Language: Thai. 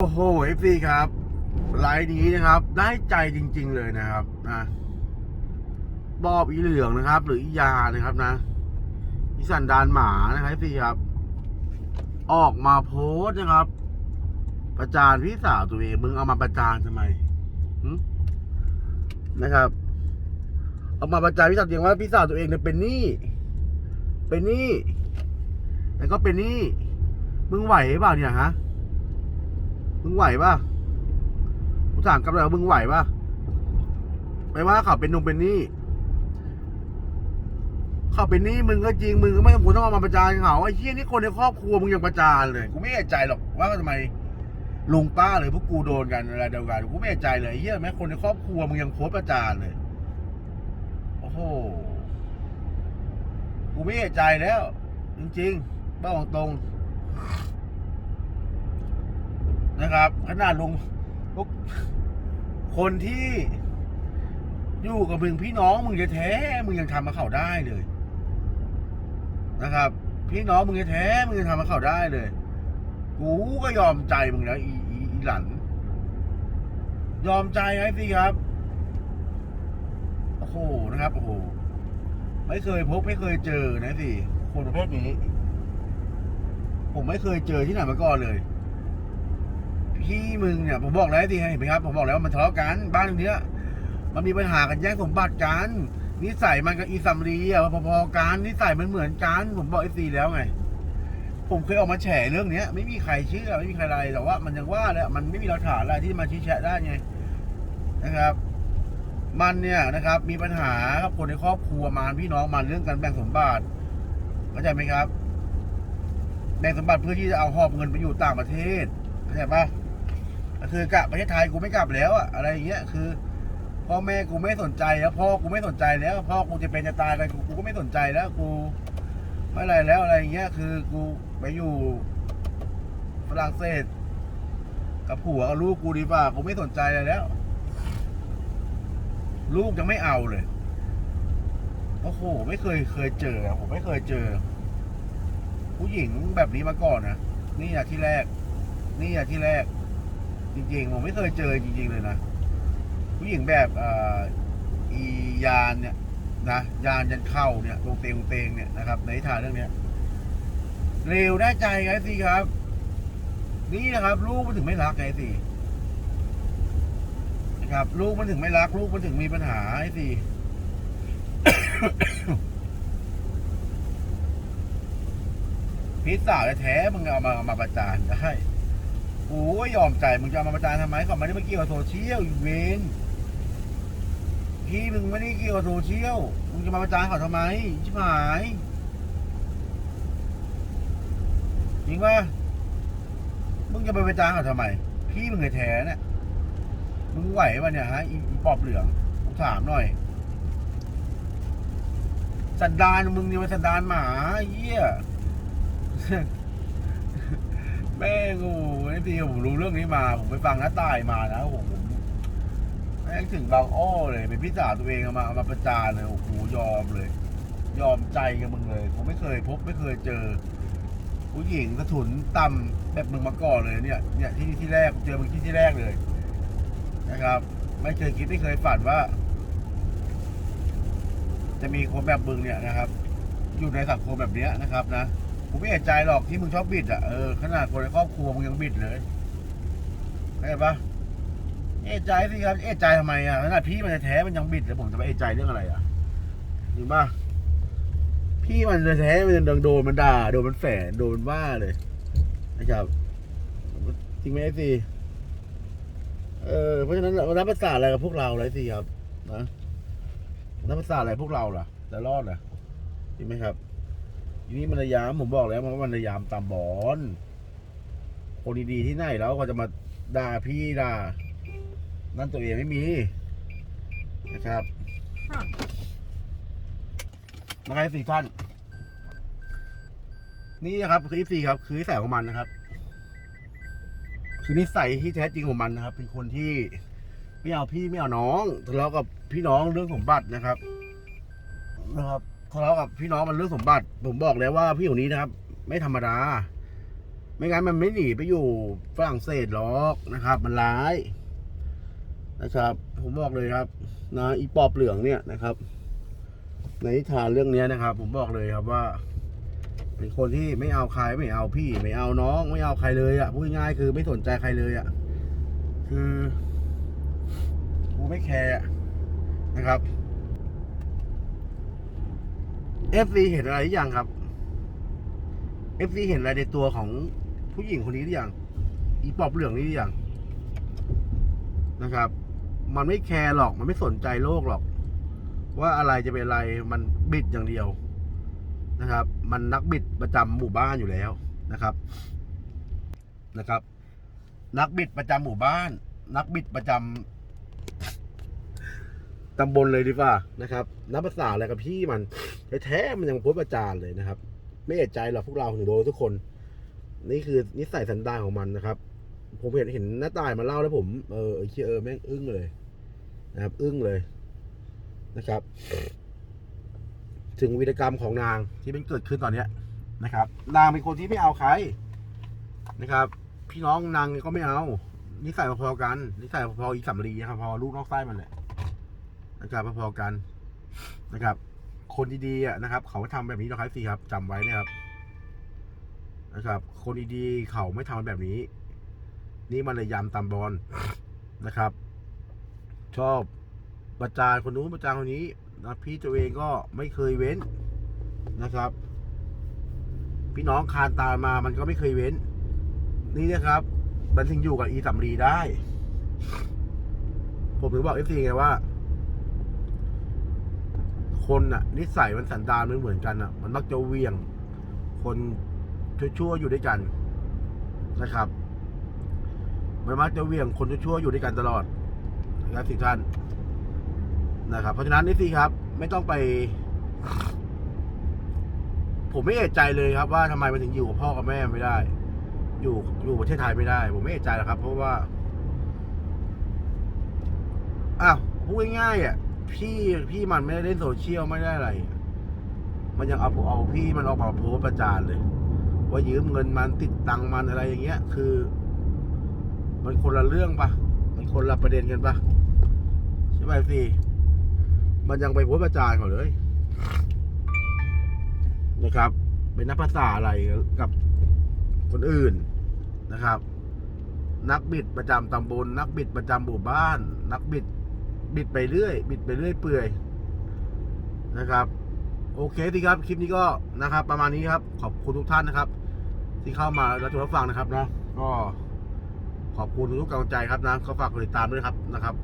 โอ้โหเอฟซีครับไลน์นี้นะครับ ได้ใจจริง ๆ เลยนะครับนะบอบอีเหลืองนะครับ หรืออียานะครับนะอีสันดานหมานะครับเอฟซีครับ ออกมาโพสนะครับ ประจานพี่สาวตัวเองมึงเอามาประจานทำไมนะครับเอามาประจานพี่สาวตัวเองว่าพี่สาวตัวเองเนี่ยเป็นหนี้เป็นหนี้แล้วก็เป็นหนี้มึงไหวเปล่าเนี่ยฮะ มึงไหวป่ะกูถามกลับเลยว่ามึงไหวป่ะไม่ว่าเขาเป็นนุ่มเป็นนี้เขาเป็นนี้มึงก็จริงมึงก็ไม่ต้องกูต้องเอามาประจานเขาไอ้เหี้ยนี่คนในครอบครัวมึงยังประจานเลยกูไม่เอะใจหรอกว่าทำไมลุงป้าหรือพวกกูโดนกันอะไรเดียวกันกูไม่เอะใจเลยไอ้เหี้ยแม้คนในครอบครัวมึงยังโพสประจานเลยโอ้โหกูไม่เอะใจแล้ว จริงๆบ้าตรงๆ นะครับขนาดลุงพวกคนที่อยู่กับมึงพี่น้องมึงจะแท้มึงยังทำมาเขาได้เลย นะครับ พี่น้องมึงจะแท้มึงยังทำมาเขาได้เลย กูก็ยอมใจมึงแล้วอีอีอีหลันยอมใจไอ้สิครับโอ้โหนะครับโอ้โหไม่เคยพบไม่เคยเจอนะสิคนประเภทนี้ ผมไม่เคยเจอที่ไหนมาก่อนเลย พี่มึงเนี่ยผมบอกแล้วสิเห็นไหมครับผมบอกแล้วว่ามันทะเลาะกันบ้านตรงเนี้ย มันมีปัญหากันแย่งสมบัติกันนิสัยมันกับอีซัมรีอะพอๆกันนิสัยมันเหมือนกันผมบอกไอซีแล้วไง ผมเคยออกมาแฉเรื่องเนี้ย ไม่มีใครเชื่อไม่มีใครอะไรแต่ว่า มันยังว่าเลยมันไม่มีหลักฐานอะไรที่มาชี้แชะได้ไงนะครับ มันเนี่ยนะครับ มีปัญหาครับคนในครอบครัวมารพี่น้องมันเรื่องการแบ่งสมบัติเข้าใจไหมครับแบ่งสมบัติเพื่อที่จะเอาหอบเงินไปอยู่ต่างประเทศเข้าใจปะ คือกะประเทศไทยกูไม่กลับแล้วอะอะไรอย่างเงี้ยคือพ่อแม่กูไม่สนใจแล้วพ่อกูไม่สนใจแล้วพ่อกูจะเป็นจะตายอะไรกูก็ไม่สนใจแล้วกูไม่อะไรแล้วอะไรอย่างเงี้ยคือกูไปอยู่ฝรั่งเศส กับผัวกับลูกกูดีกว่ากูไม่สนใจอะไรแล้ว ลูกยังไม่เอาเลยโอ้โหไม่เคยเคยเจอผมไม่เคยเจอ ผู้หญิงแบบนี้มาก่อนนะนี่อะที่แรก นี่อะที่แรก จริงๆ ผมไม่เคยเจอจริงๆเลยนะ ผู้หญิงแบบอียานเนี่ยนะยานยันเข้าเนี่ยตรงเตงตรงเตงเนี่ยนะครับ ในทานเรื่องเนี้ยเร็วได้ใจไงสิครับ นี่นะครับ ลูกมันถึงไม่รักไงสินะครับ ลูกมันถึงไม่รัก ลูกมันถึงมีปัญหาไอ้สิพิษสาวแท้ๆมึงเอามาเอามาประจานได้ โอ้ยยอมใจมึงจะเอามาประจานทำไมก่อนไม่ได้มาเกี่ยวกับโซเชียลอีเวนพี่มึงไม่ได้เกี่ยวกับโซเชียลมึงจะมาประจานเขาทำไมชิบหายจริงปะมึงจะไปประจานเขาทำไม พี่มึงแท้เนี่ยมึงไหวปะเนี่ยฮะอีอีปอบเหลืองกูถามหน่อย สันดานมึงเนี่ยมันสันดานหมาเยี่ย แม่งโอ้ไอ้ทีผมรู้เรื่องนี้มา ผมไปฟังน้าตายมานะผมผมแม่งถึงบางอ้อเลยเป็นพี่สาวตัวเองเอามาเอามาประจานเลยโอ้โหยอมเลย ยอมใจกับมึงเลยผมไม่เคยพบไม่เคยเจอ ผู้หญิงกระถุนต่ำแบบมึงมาก่อนเลยเนี่ยเนี่ยที่ที่แรกเจอมึงที่ที่แรกเลย นะครับ ไม่เคยคิดไม่เคยฝันว่า จะมีคนแบบมึงเนี่ยนะครับ อยู่ในสังคมแบบเนี้ยนะครับนะ ผมไม่เอะใจหรอกที่มึงชอบบิดอะเออขนาดคนในครอบครัวมึงยังบิดเลยเข้าใจปะเอะใจสิครับเอะใจทำไมอะขนาดพี่มันแท้ๆมันยังบิดเลยผมจะไปเอะใจเรื่องอะไรอะจริงปะพี่มันแท้ๆมันยังโดนมันด่าโดนมันแฝงโดนมันว่าเลยนะครับจริงไหมไอ้สิเออเพราะฉะนั้นเรารับภาษาอะไรกับพวกเราเลยสิครับนะรับภาษาอะไรพวกเราล่ะจะรอดเหรอจริงไหมครับ ทีนี้มันระยามผมบอกแล้วว่ามันระยามตามบอลคนดีๆที่ไหนแล้วก็จะมาด่าพี่ด่านั่นตัวเองไม่มีนะครับมาใครสี่ท่าน นี่นะครับคือสี่ครับ คือสัยของมันนะครับ คือนิสัยที่แท้จริงของมันนะครับ เป็นคนที่ไม่เอาพี่ไม่เอาน้องทะเลาะกับพี่น้องเรื่องสมบัตินะครับ นะครับ ทะเลาะกับพี่น้องมันเรื่องสมบัติ ผมบอกแล้วว่าพี่คนนี้นะครับ ไม่ธรรมดา ไม่งั้นมันไม่หนีไปอยู่ฝรั่งเศสหรอกนะครับ มันร้าย นะครับ ผมบอกเลยครับ นะอีปอบเหลืองเนี่ยนะครับ ในนิทานเรื่องเนี้ยนะครับ ผมบอกเลยครับว่า เป็นคนที่ไม่เอาใครไม่เอาพี่ ไม่เอาน้อง ไม่เอาใครเลยอะ่ะพูดง่ายๆคือไม่สนใจใครเลยอะ่ะ คือกูไม่แคร์นะครับ FC เห็นอะไรหรือยังครับ FC เห็นอะไรในตัวของผู้หญิงคนนี้หรือยังอีปอบเหลืองนี้หรือยังนะครับ มันไม่แคร์หรอกมันไม่สนใจโลกหรอก ว่าอะไรจะเป็นอะไรมันบิดอย่างเดียวนะครับ มันนักบิดประจำหมู่บ้านอยู่แล้วนะครับนะครับ นักบิดประจำหมู่บ้าน นักบิดประจำตำบลเลยดีกว่านะครับนับภาษาอะไรกับพี่มัน แท้ๆมันยังโพสประจานเลยนะครับ ไม่เอะใจหรอกพวกเราถึงโดนทุกคน นี่คือนิสัยสันดานของมันนะครับ ผมเห็นเห็นหน้าตายมาเล่าแล้วผมเออเออเชี่ยเออแม่งอึ้งเลย นะครับ อึ้งเลยนะครับ ถึงวีรกรรมของนางที่เป็นเกิดขึ้นตอนเนี้ยนะครับ นางเป็นคนที่ไม่เอาใครนะครับ พี่น้องนางก็ไม่เอานิสัยพอๆกันนิสัยพอๆอีสำลีนะครับพอลูกนอกไส้มันแหละนะครับพอๆกันนะครับ คนดีๆนะครับ เขาไม่ทำแบบนี้หรอกครับสิครับจำไว้นะครับนะครับ คนดีๆเขาไม่ทำแบบนี้ นี่มันเลยยำตำบอลนะครับ ชอบประจานคนนู้นประจานคนนี้นะพี่ตัวเองก็ไม่เคยเว้นนะครับ พี่น้องคานตามมามันก็ไม่เคยเว้น นี่นะครับ มันถึงอยู่กับอีสำลีได้ ผมถึงบอกเอฟซีไงว่า คนน่ะ นิสัยมันสันดานมันเหมือนกันอะ มันมักจะเวียง คนชั่วๆอยู่ด้วยกันนะครับมันมักจะเวียงคนชั่วๆอยู่ด้วยกันตลอดนะครับสิท่านนะครับ เพราะฉะนั้นนี่สิครับ ไม่ต้องไป ผมไม่เอะใจเลยครับ ว่าทำไมมันถึงอยู่กับพ่อกับแม่ไม่ได้ อยู่อยู่ประเทศไทยไม่ได้ ผมไม่เอะใจหรอกครับ เพราะว่าอ้าวพูดง่ายๆอะ พี่พี่มันไม่ได้เล่นโซเชียลไม่ได้อะไร มันยังเอาเอาพี่มันออกมาโพสประจานเลย ว่ายืมเงินมันติดตังมันอะไรอย่างเงี้ย คือ มันคนละเรื่องปะมันคนละประเด็นกันปะใช่ไหมสิมันยังไปโพสประจานเขาเลย นะครับ เป็นนักภาษาอะไรกับคนอื่นนะครับ นักบิดประจำตำบล นักบิดประจำหมู่บ้าน นักบิด บิดไปเรื่อย บิดไปเรื่อยเปื่อยนะครับ โอเคสิครับคลิปนี้ก็นะครับ ประมาณนี้ครับ ขอบคุณทุกท่านนะครับ ที่เข้ามาแล้วชมรับฟังนะครับนะก็ขอบคุณทุกกำลังใจครับนะก็ฝากกดติดตามด้วยครับนะครับ